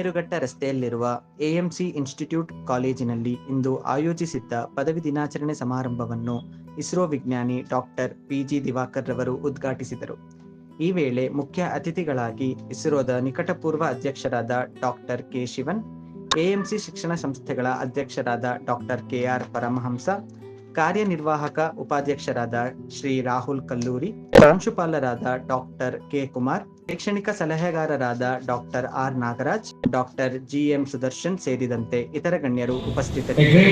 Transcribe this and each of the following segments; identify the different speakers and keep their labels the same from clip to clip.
Speaker 1: ಬನ್ನೇರುಘಟ್ಟ ರಸ್ತೆಯಲ್ಲಿರುವ AMC institute ಕಾಲೇಜಿನಲ್ಲಿ ಇಂದು ಆಯೋಜಿಸಿದ್ದ ಪದವಿ ದಿನಾಚರಣೆ ಸಮಾರಂಭವನ್ನು ಇಸ್ರೋ ವಿಜ್ಞಾನಿ ಡಾಕ್ಟರ್ ಪಿಜಿ ದಿವಾಕರ್ ರವರು ಉದ್ಘಾಟಿಸಿದರು. ಈ ವೇಳೆ ಮುಖ್ಯ ಅತಿಥಿಗಳಾಗಿ ಇಸ್ರೋದ ನಿಕಟಪೂರ್ವ ಅಧ್ಯಕ್ಷರಾದ ಡಾಕ್ಟರ್ ಕೆ ಶಿವನ್ ಎಎಂಸಿ ಶಿಕ್ಷಣ ಸಂಸ್ಥೆಗಳ ಅಧ್ಯಕ್ಷರಾದ ಡಾಕ್ಟರ್ ಕೆಆರ್ ಪರಮಹಂಸ ಕಾರ್ಯನಿರ್ವಾಹಕ ಉಪಾಧ್ಯಕ್ಷರಾದ ಶ್ರೀ ರಾಹುಲ್ ಕಲ್ಲೂರಿ ಪ್ರಾಂಶುಪಾಲರಾದ ಡಾಕ್ಟರ್ ಕೆ ಕುಮಾರ್ ಶೈಕ್ಷಣಿಕ ಸಲಹೆಗಾರರಾದ doctor R Nagaraj doctor GM Sudarshan ಸೇರಿದಂತೆ ಇತರ ಗಣ್ಯರು ಉಪಸ್ಥಿತರಿದ್ದಾರೆ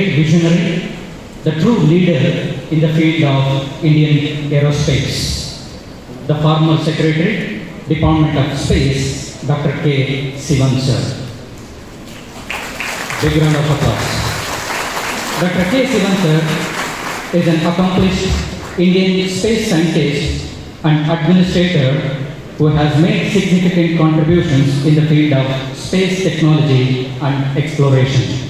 Speaker 2: Dr. K. Sivan, sir, is an accomplished Indian space scientist and administrator who has made significant contributions in the field of space technology and exploration.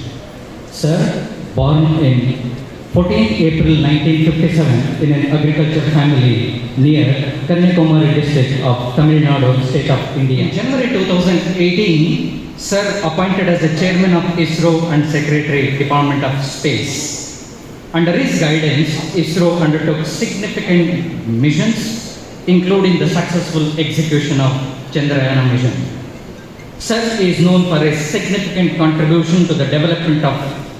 Speaker 2: Sir, born in 14 April 1957 in an agriculture family near Kanyakumari district of Tamil Nadu, state of India. In January 2018, Sir appointed as the chairman of ISRO and secretary Department of Space. Under his guidance, ISRO undertook significant missions, including the successful execution of Chandrayana mission. Sir is known for his significant contribution to the development of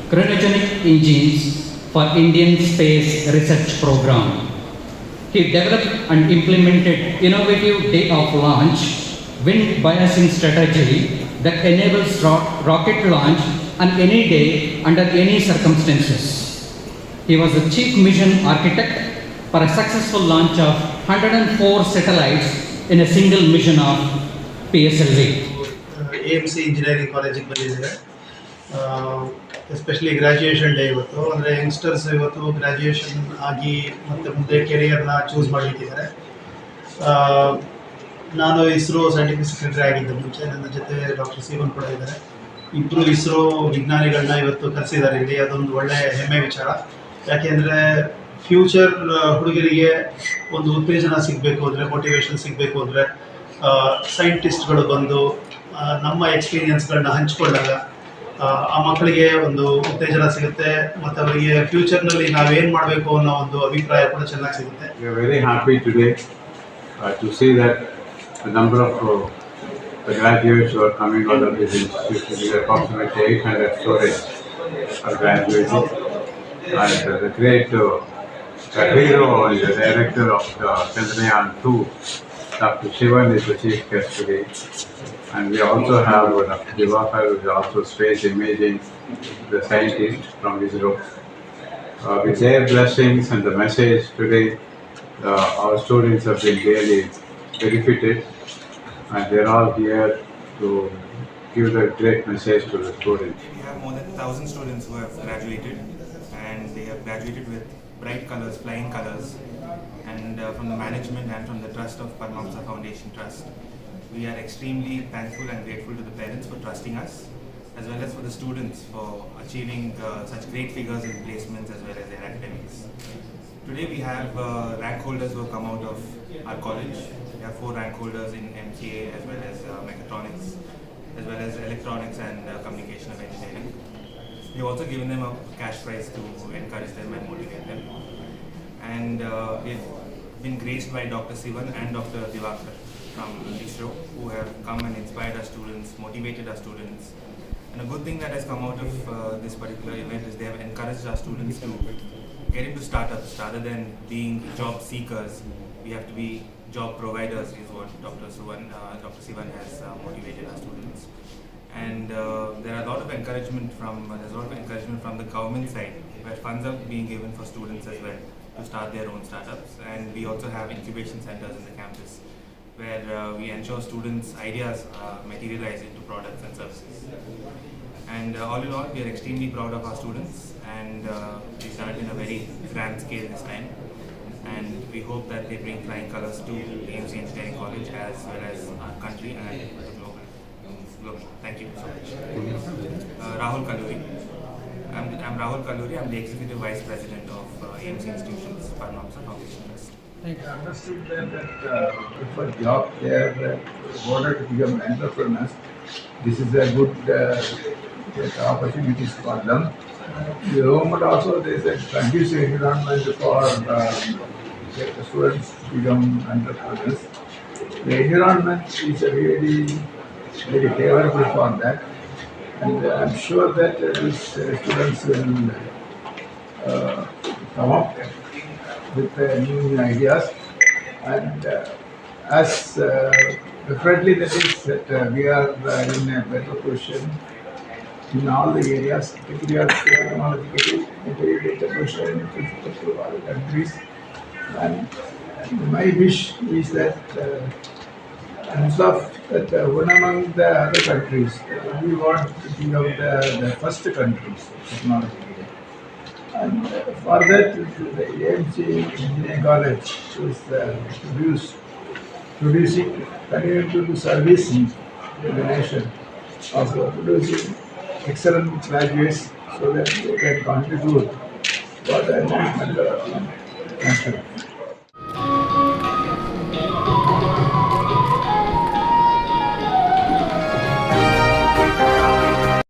Speaker 2: cryogenic engines for Indian Space Research Program. He developed and implemented innovative day of launch wind biasing strategy that enables ro- rocket launch on any day under any circumstances. He was the chief mission architect for a successful launch of 104 satellites in a single mission of PSLV.
Speaker 3: C engineering ಕಾಲೇಜಿಗೆ ಬಂದಿದ್ದಾರೆ especially graduation day ಇವತ್ತು. ಅಂದರೆ youngsters ಇವತ್ತು graduation ಆಗಿ ಮತ್ತು ಮುಂದೆ ಕೆರಿಯರ್ನ choose ಮಾಡಲಿಕ್ಕಿದ್ದಾರೆ. ನಾನು ISRO scientific secretary ಆಗಿದ್ದೆ ಮುಂಚೆ ನನ್ನ ಜೊತೆ ಡಾಕ್ಟರ್ ಸೀವನ್ ಕೂಡ ಇದ್ದಾರೆ. ಇಬ್ಬರು ಇಸ್ರೋ ವಿಜ್ಞಾನಿಗಳನ್ನ ಇವತ್ತು ಕರೆಸಿದ್ದಾರೆ. ಇಲ್ಲಿ ಅದೊಂದು ಒಳ್ಳೆಯ ಹೆಮ್ಮೆ ವಿಚಾರ. ಯಾಕೆಂದರೆ ಫ್ಯೂಚರ್ ಹುಡುಗರಿಗೆ ಒಂದು ಉತ್ತೇಜನ ಸಿಗಬೇಕು ಅಂದರೆ ಮೋಟಿವೇಶನ್ ಸಿಗಬೇಕು ಅಂದರೆ ಸೈಂಟಿಸ್ಟ್ಗಳು ಬಂದು ನಮ್ಮ ಎಕ್ಸ್ಪೀರಿಯನ್ಸ್ಗಳನ್ನ ಹಂಚ್ಕೊಂಡಾಗ ಆ, ಮಕ್ಕಳಿಗೆ ಒಂದು ಉತ್ತೇಜನ ಸಿಗುತ್ತೆ ಮತ್ತು ಅವರಿಗೆ ಫ್ಯೂಚರ್ನಲ್ಲಿ ನಾವೇನು ಮಾಡಬೇಕು ಅನ್ನೋ ಒಂದು ಅಭಿಪ್ರಾಯ ಕೂಡ ಚೆನ್ನಾಗಿ ಸಿಗುತ್ತೆ
Speaker 4: very happy very to today that see that the graduates are coming out of this institution is approximately 800 students are graduating. And the great uh, hero and the director of the Chandrayaan 2, Dr. Shivan is the chief guest today. And we also have Dr. Divakar, who is also space imaging, the scientist from ISRO. Uh, with their blessings and the message today, uh, our students have been really benefited and they're all here to give the great message to the students.
Speaker 5: We have more than 1,000 students who have graduated and they have graduated with bright colors, flying colors. And uh, from the management and from the trust of Padmamsa Foundation Trust, we are extremely thankful and grateful to the parents for trusting us as well as for the students for achieving uh, such great figures in placements as well as their academics. Today we have uh, rank holders who have come out of our college. We have four rank holders in MCA as well as uh, mechatronics, as well as electronics and uh, communication of engineering. We've also given them a cash prize to encourage them and motivate them. And uh, we've been graced by Dr. Sivan and Dr. Divakar from ISRO who have come and inspired our students, motivated our students. And a good thing that has come out of uh, this particular event is they have encouraged our students to get into startups rather than being job seekers. We have to be job providers is what Dr. Suvan, uh, Dr. Sivan has uh, motivated our students. And uh, there are a lot of encouragement from there's a lot of encouragement from the government side where funds are being given for students as well to start their own startups. And we also have incubation centers in the campus where uh, we ensure students' ideas materialize into products and services. And uh, all in all, we are extremely proud of our students, and uh, done it in a very grand scale this time. And we hope that they bring flying colors to AMC Engineering College as well as our country and global. global. Thank you so much. Uh, Rahul Kaluri. I'm, I'm Rahul Kaluri. I'm the Executive Vice President of uh, AMC Institutions, Padmamsa Foundation Trust.
Speaker 6: I understood that, that uh, for job they are uh, ordered to become entrepreneurs. this is a good uh, get opportunities for them. The government also there is a conducive environment for um, let the students to become entrepreneurs. The environment is a really very favorable for that, and I'm sure that uh, these uh, students will uh, come up with uh, new ideas and uh, as uh, definitely that is that uh, we are uh, in a better position in all the areas, particularly technologically, very better position with respect to countries. And my wish is that uh, instead of that uh, one among the other countries, uh, we want to be of the, the first countries technologically. And uh, for that, the AMC Engineering College is uh, produce, producing, continuing to do service in the nation of uh, producing excellent graduates so that they can contribute for the. Thank you.